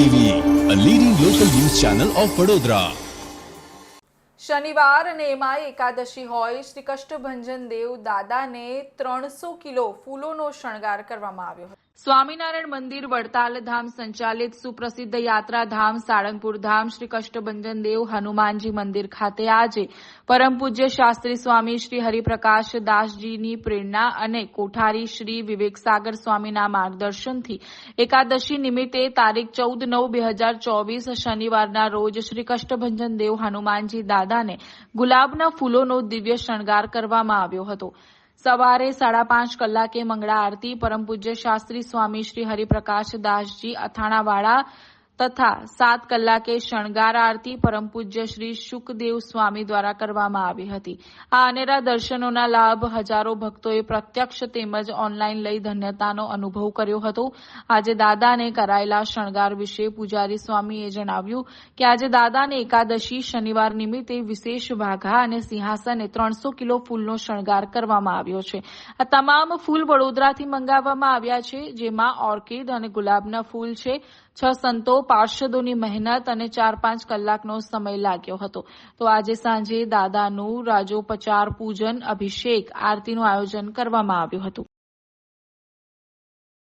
TV a leading local news channel of Vadodara શનિવાર અને એમાં એકાદશી હોય શ્રી કષ્ટભંજન દેવ દાદાને ત્રણસો કિલો ફૂલોનો શણગાર કરવામાં આવ્યો હતો. સ્વામિનારાયણ મંદિર, વડતાલ ધામ સંચાલિત સુપ્રસિદ્ધ યાત્રા ધામ, સાળંગપુર ધામ, શ્રી કષ્ટભંજન દેવ હનુમાનજી મંદિર ખાતે આજે પરમ પૂજ્ય શાસ્ત્રી સ્વામી શ્રી હરિપ્રકાશ દાસજીની પ્રેરણા અને કોઠારી શ્રી વિવેકસાગર સ્વામીના માર્ગદર્શનથી એકાદશી નિમિત્તે તારીખ ચૌદ નવ બે હજાર ચોવીસ શનિવારના રોજ શ્રી કષ્ટભંજન દેવ હનુમાનજી દાદાને ગુલાબના ફૂલોનો દિવ્ય શણગાર કરવામાં આવ્યો હતો. સવારે સાડા પાંચ કલાકે મંગળા આરતી પરમ પૂજ્ય શાસ્ત્રી સ્વામી શ્રી હરિપ્રકાશ દાસજી અથાણાવાળા તથા સાત કલાકે શણગાર આરતી પરમ પૂજ્ય શ્રી શુકદેવ સ્વામી દ્વારા કરવામાં આવી હતી. આ અનેરા દર્શનોના લાભ હજારો ભક્તોએ પ્રત્યક્ષ તેમજ ઓનલાઈન લઈ ધન્યતાનો અનુભવ કર્યો હતો. આજે દાદાને કરાયેલા શણગાર વિશે પૂજારી સ્વામીએ જણાવ્યું કે આજે દાદાને એકાદશી શનિવાર નિમિત્તે વિશેષ વાઘા અને સિંહાસને ત્રણસો કિલો ફૂલનો શણગાર કરવામાં આવ્યો છે. આ તમામ ફૂલ વડોદરાથી મંગાવવામાં આવ્યા છે, જેમાં ઓર્કિડ અને ગુલાબના ફૂલ છે. છ સંતો પાર્ષદોની મહેનત અને ચાર પાંચ કલાકનો સમય લાગ્યો હતો. તો આજે સાંજે દાદાનું રાજોપચાર પૂજન અભિષેક આરતીનું આયોજન કરવામાં આવ્યું હતું.